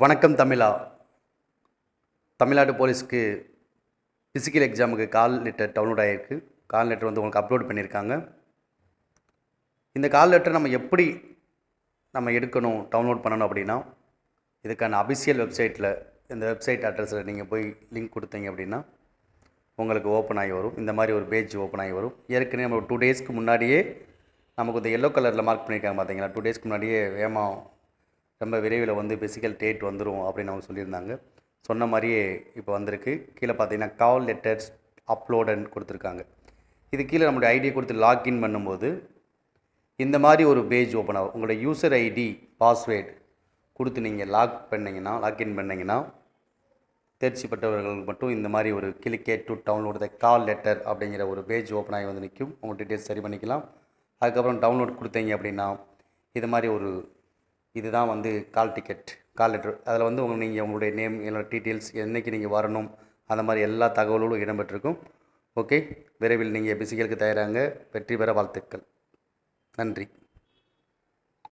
வணக்கம் தமிழா. தமிழ்நாடு போலீஸ்க்கு ஃபிசிக்கல் எக்ஸாமுக்கு கால் லெட்டர் டவுன்லோட் ஆகிருக்கு கால் லெட்டர் வந்து உங்களுக்கு அப்லோட் பண்ணியிருக்காங்க. இந்த கால் லெட்டர் நம்ம எப்படி நம்ம எடுக்கணும் டவுன்லோட் பண்ணணும் அப்படின்னா இதுக்கான அபிஷியல் வெப்சைட்டில் இந்த வெப்சைட் அட்ரஸில் நீங்கள் போய் லிங்க் கொடுத்தீங்க அப்படின்னா உங்களுக்கு ஓப்பன் ஆகி வரும். இந்த மாதிரி ஒரு பேஜ் ஓப்பன் ஆகி வரும். ஏற்கனவே நம்ம டூ டேஸ்க்கு முன்னாடியே நமக்கு இந்த எல்லோ கலரில் மார்க் பண்ணியிருக்காங்க பார்த்தீங்களா? டூ டேஸ்க்கு முன்னாடியே வேகமாக ரொம்ப விரைவில் வந்து பிசிக்கல் டேட் வந்துடும் அப்படின்னு அவங்க சொல்லியிருந்தாங்க. சொன்ன மாதிரியே இப்போ வந்திருக்கு. கீழே பார்த்தீங்கன்னா கால் லெட்டர்ஸ் அப்லோடன் கொடுத்துருக்காங்க. இது கீழே நம்மளுடைய ஐடியை கொடுத்து லாக்இன் பண்ணும்போது இந்த மாதிரி ஒரு பேஜ் ஓப்பன் ஆகும். உங்களோட யூசர் ஐடி பாஸ்வேர்டு கொடுத்து நீங்கள் லாக் பண்ணிங்கன்னா லாக்இன் பண்ணிங்கன்னா தேர்ச்சி பெற்றவர்களுக்கு மட்டும் இந்த மாதிரி ஒரு clicked to download the call letter அப்படிங்கிற ஒரு பேஜ் ஓப்பன் ஆகி வந்து நிற்கும். உங்கள் டீட்டெயில்ஸ் சரி பண்ணிக்கலாம். அதுக்கப்புறம் டவுன்லோட் கொடுத்தீங்க அப்படின்னா இது மாதிரி ஒரு இதுதான் வந்து கால் டிக்கெட் கால் லெட்டர் அதில் வந்து உங்கள் நீங்கள் உங்களுடைய நேம் என்னோட டீட்டெயில்ஸ் என்றைக்கு நீங்கள் வரணும் அந்த மாதிரி எல்லா தகவல்களும் இடம்பெற்றிருக்கும். ஓகே விரைவில் நீங்கள் பிசிக்கலுக்கு தயாராங்க வெற்றி பெற வாழ்த்துக்கள். நன்றி.